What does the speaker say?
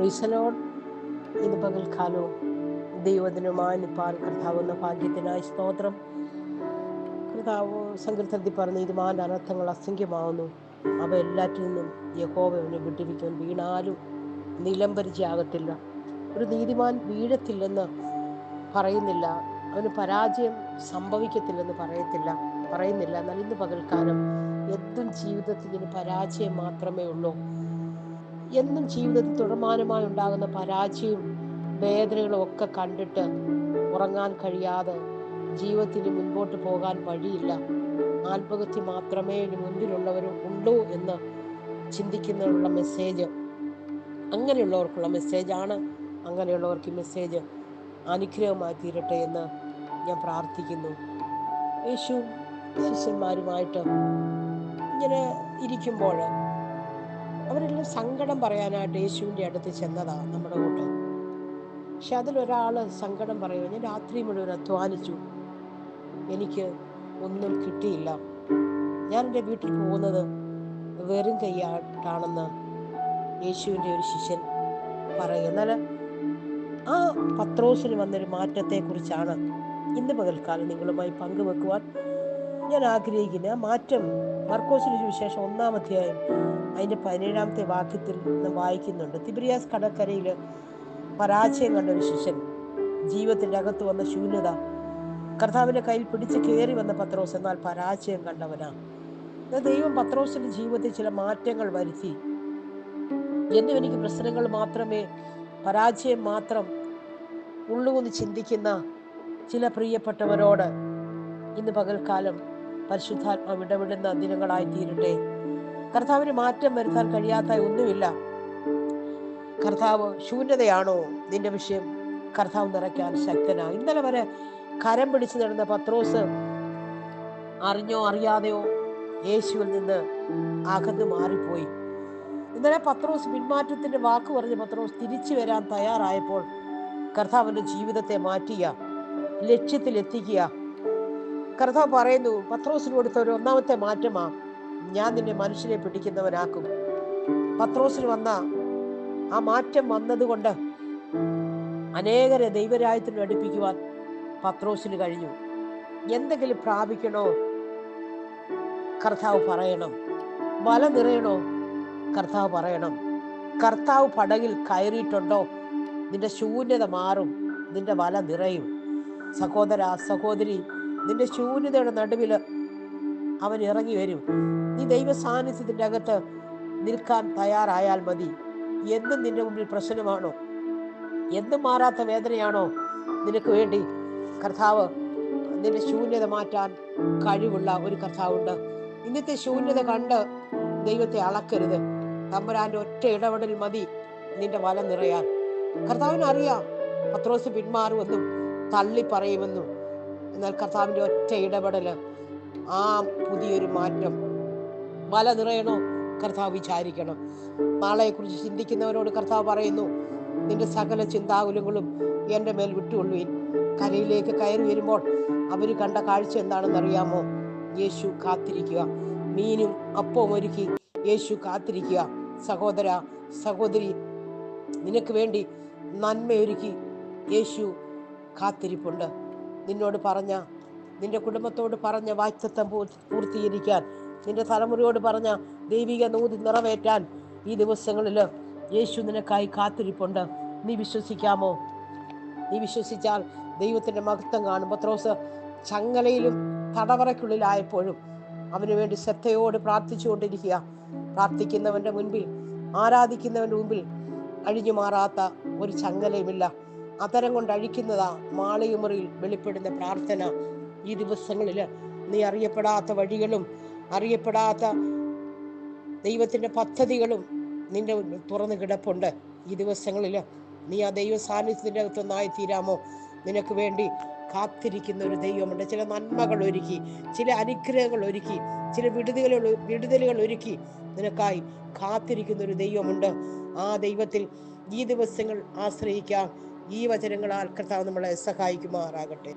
പ്രീസലോൺ ഇന്ന് പകൽക്കാലവും ദൈവദിനമായി നിപ്പാൻ കർത്താവുന്ന ഭാഗ്യത്തിനായി സ്തോത്രം. കർത്താവ് സങ്കീർത്തനത്തിൽ പറഞ്ഞ ഇതുമാന്റെ അനർത്ഥങ്ങൾ അസംഖ്യമാവുന്നു. അവ എല്ലാറ്റിൽ നിന്നും യഹോവ അവനെ വിട്ടിരിക്കാൻ വീണാലും നിലം പരിചയാകത്തില്ല. ഒരു നീതിമാൻ വീഴത്തില്ലെന്ന് പറയുന്നില്ല. അവന് പരാജയം സംഭവിക്കത്തില്ലെന്ന് പറയത്തില്ല. പറയുന്നില്ല. എന്നാൽ ഇന്ന് പകൽക്കാലം എന്തും ജീവിതത്തിൽ ഇതിന് പരാജയം മാത്രമേ ഉള്ളൂ. എന്നും ജീവിതത്തിൽ തുടർമാനമായി ഉണ്ടാകുന്ന പരാജയവും വേദനകളും ഒക്കെ കണ്ടിട്ട് ഉറങ്ങാൻ കഴിയാതെ ജീവിതത്തിന് മുൻപോട്ട് പോകാൻ വഴിയില്ല. ആത്മഹത്യ മാത്രമേ ഇനി മുൻപിലുള്ളവരും ഉള്ളൂ എന്ന് ചിന്തിക്കുന്നതിനുള്ള മെസ്സേജ് അങ്ങനെയുള്ളവർക്കുള്ള മെസ്സേജാണ് അങ്ങനെയുള്ളവർക്ക് ഈ മെസ്സേജ് അനുഗ്രഹമായി തീരട്ടെ എന്ന് ഞാൻ പ്രാർത്ഥിക്കുന്നു. യേശു ശിഷ്യന്മാരുമായിട്ട് ഇങ്ങനെ ഇരിക്കുമ്പോൾ അവരെല്ലാം സങ്കടം പറയാനായിട്ട് യേശുവിന്റെ അടുത്ത് ചെന്നതാണ് നമ്മുടെ കൂട്ടം. പക്ഷെ അതിലൊരാൾ സങ്കടം പറയുക ഞാൻ രാത്രി മുഴുവൻ അധ്വാനിച്ചു. എനിക്ക് ഒന്നും കിട്ടിയില്ല. ഞാൻ എന്റെ വീട്ടിൽ പോകുന്നത് വെറും കൈയായിട്ടാണെന്ന് യേശുവിന്റെ ഒരു ശിഷ്യൻ പറയും. എന്നാൽ ആ പത്രോസിന് വന്നൊരു മാറ്റത്തെക്കുറിച്ചാണ് ഇന്ന് പകൽക്കാലം നിങ്ങളുമായി പങ്കുവെക്കുവാൻ ഞാൻ ആഗ്രഹിക്കുന്നത് ആ മാറ്റം. മർക്കോസിന് വിശേഷം ഒന്നാം അധ്യായം അതിന്റെ പതിനേഴാമത്തെ വാക്യത്തിൽ നാം വായിക്കുന്നുണ്ട്. തിബിരിയാസ് കടക്കരയിൽ പരാജയം കണ്ട ഒരു ശിഷ്യൻ ജീവിതത്തിന്റെ അകത്ത് വന്ന ശൂന്യത കർത്താവിന്റെ കയ്യിൽ പിടിച്ച് കയറി വന്ന പത്രോസ് എന്നാൽ പരാജയം കണ്ടവനാ. ദൈവം പത്രോസിന്റെ ജീവിതത്തിൽ ചില മാറ്റങ്ങൾ വരുത്തി. എന്നും എനിക്ക് പ്രശ്നങ്ങൾ മാത്രമേ പരാജയം മാത്രം ഉള്ളൂ എന്ന് ചിന്തിക്കുന്ന ചില പ്രിയപ്പെട്ടവരോട് ഇന്ന് പകൽക്കാലം പരിശുദ്ധാത്മാവ് ഇടപെടുന്ന ദിനങ്ങളായി തീരട്ടെ കർത്താവിന് മാറ്റം വരുത്താൻ കഴിയാത്ത ഒന്നുമില്ല. കർത്താവ് ശൂന്യതയാണോ? നിന്റെ വിഷയം കർത്താവ് നിറയ്ക്കാൻ ശക്തനാണ് ഇന്നലെ വരെ കരം പിടിച്ചു നടന്ന പത്രോസ് അറിഞ്ഞോ അറിയാതെയോ യേശുവിൽ നിന്ന് അകന്നു മാറിപ്പോയി. ഇന്നലെ പത്രോസ് പിന്മാറ്റത്തിന്റെ വാക്ക് പറഞ്ഞ് പത്രോസ് തിരിച്ചു വരാൻ തയ്യാറായപ്പോൾ കർത്താവിന്റെ ജീവിതത്തെ മാറ്റിയ ലക്ഷ്യത്തിൽ എത്തിക്കുക കർത്താവ് പറയുന്നു പത്രോസിന് കൊടുത്ത ഒരു ഒന്നാമത്തെ മാറ്റമാ. ഞാൻ നിന്നെ മനുഷ്യനെ പിടിക്കുന്നവനാക്കും. പത്രോസിന് വന്ന ആ മാറ്റം വന്നതുകൊണ്ട് അനേകരെ ദൈവരായത്തിന് അടുപ്പിക്കുവാൻ പത്രോസിന് കഴിഞ്ഞു. എന്തെങ്കിലും പ്രാപിക്കണോ? കർത്താവ് പറയണം. വല നിറയണോ? കർത്താവ് പറയണം. കർത്താവ് പടകിൽ കയറിയിട്ടുണ്ടോ? നിന്റെ ശൂന്യത മാറും. നിന്റെ വല നിറയും. സഹോദര സഹോദരി നിന്റെ ശൂന്യതയുടെ നടുവിൽ അവൻ ഇറങ്ങി വരും. നീ ദൈവ സാന്നിധ്യത്തിന്റെ അകത്ത് നിൽക്കാൻ തയ്യാറായാൽ മതി. എന്നും നിന്റെ മുമ്പിൽ പ്രശ്നമാണോ? എന്നും മാറാത്ത വേദനയാണോ? നിനക്ക് വേണ്ടി കർത്താവ് നിന്റെ ശൂന്യത മാറ്റാൻ കഴിവുള്ള ഒരു കർത്താവുണ്ട്. ഇന്നത്തെ ശൂന്യത കണ്ട് ദൈവത്തെ അളക്കരുത്. തമ്പുരാന്റെ ഒറ്റ ഇടപെടൽ മതി നിന്റെ വല നിറയാൻ. കർത്താവിനറിയാം പത്രോസ് പിന്മാറുമെന്നും തള്ളി പറയുമെന്നും എന്നാൽ കർത്താവിന്റെ ഒറ്റ ഇടപെടൽ ആ പുതിയൊരു മാറ്റം. വല നിറയണോ? കർത്താവ് വിചാരിക്കണം. നാളെക്കുറിച്ച് ചിന്തിക്കുന്നവരോട് കർത്താവ് പറയുന്നു നിന്റെ സകല ചിന്താകുലങ്ങളും എന്റെ മേൽ വിട്ടുകൊള്ളുവിൻ. കരയിലേക്ക് കയറി വരുമ്പോൾ അവർ കണ്ട കാഴ്ച എന്താണെന്ന് അറിയാമോ യേശു കാത്തിരിക്കുക. മീനും അപ്പവും ഒരുക്കി യേശു കാത്തിരിക്കുക. സഹോദര സഹോദരി നിനക്ക് വേണ്ടി നന്മയൊരുക്കി യേശു കാത്തിരിപ്പുണ്ട്. നിന്നോട് പറഞ്ഞ നിന്റെ കുടുംബത്തോട് പറഞ്ഞ വാക്തത്വം പൂർത്തീകരിക്കാൻ നിന്റെ തലമുറയോട് പറഞ്ഞ ദൈവിക നൂതി നിറവേറ്റാൻ ഈ ദിവസങ്ങളിൽ യേശു നിനക്കായി കാത്തിരിപ്പുണ്ട്. നീ വിശ്വസിക്കാമോ? നീ വിശ്വസിച്ചാൽ ദൈവത്തിന്റെ മഹത്വം കാണും. പത്രോസ് ചങ്ങലയിലും തടവറയ്ക്കുള്ളിലായപ്പോഴും അവന് വേണ്ടി ശ്രദ്ധയോട് പ്രാർത്ഥിച്ചുകൊണ്ടിരിക്കുക. പ്രാർത്ഥിക്കുന്നവന്റെ മുൻപിൽ ആരാധിക്കുന്നവന്റെ മുമ്പിൽ അഴിഞ്ഞു മാറാത്ത ഒരു ചങ്ങലയുമില്ല. അതരം കൊണ്ട് അഴിക്കുന്നതാ മാളയുമുറിയിൽ വെളിപ്പെടുന്ന പ്രാർത്ഥന. ഈ ദിവസങ്ങളിൽ നീ അറിയപ്പെടാത്ത വഴികളും അറിയപ്പെടാത്ത ദൈവത്തിന്റെ പദ്ധതികളും നിന്റെ തുറന്നു കിടപ്പുണ്ട്. ഈ ദിവസങ്ങളിൽ നീ ആ ദൈവ സാന്നിധ്യത്തിന്റെ അകത്തൊന്നായി തീരാമോ? നിനക്ക് വേണ്ടി കാത്തിരിക്കുന്ന ഒരു ദൈവമുണ്ട്. ചില നന്മകൾ ഒരുക്കി ചില അനുഗ്രഹങ്ങൾ ഒരുക്കി ചില വിടുതലുകൾ വിടുതലുകൾ ഒരുക്കി നിനക്കായി കാത്തിരിക്കുന്ന ഒരു ദൈവമുണ്ട്. ആ ദൈവത്തിൽ ഈ ദിവസങ്ങൾ ആശ്രയിക്കാം. ഈ വചനങ്ങളാൽ കർത്താവ് നമ്മളെ സഹായിക്കുമാറാകട്ടെ.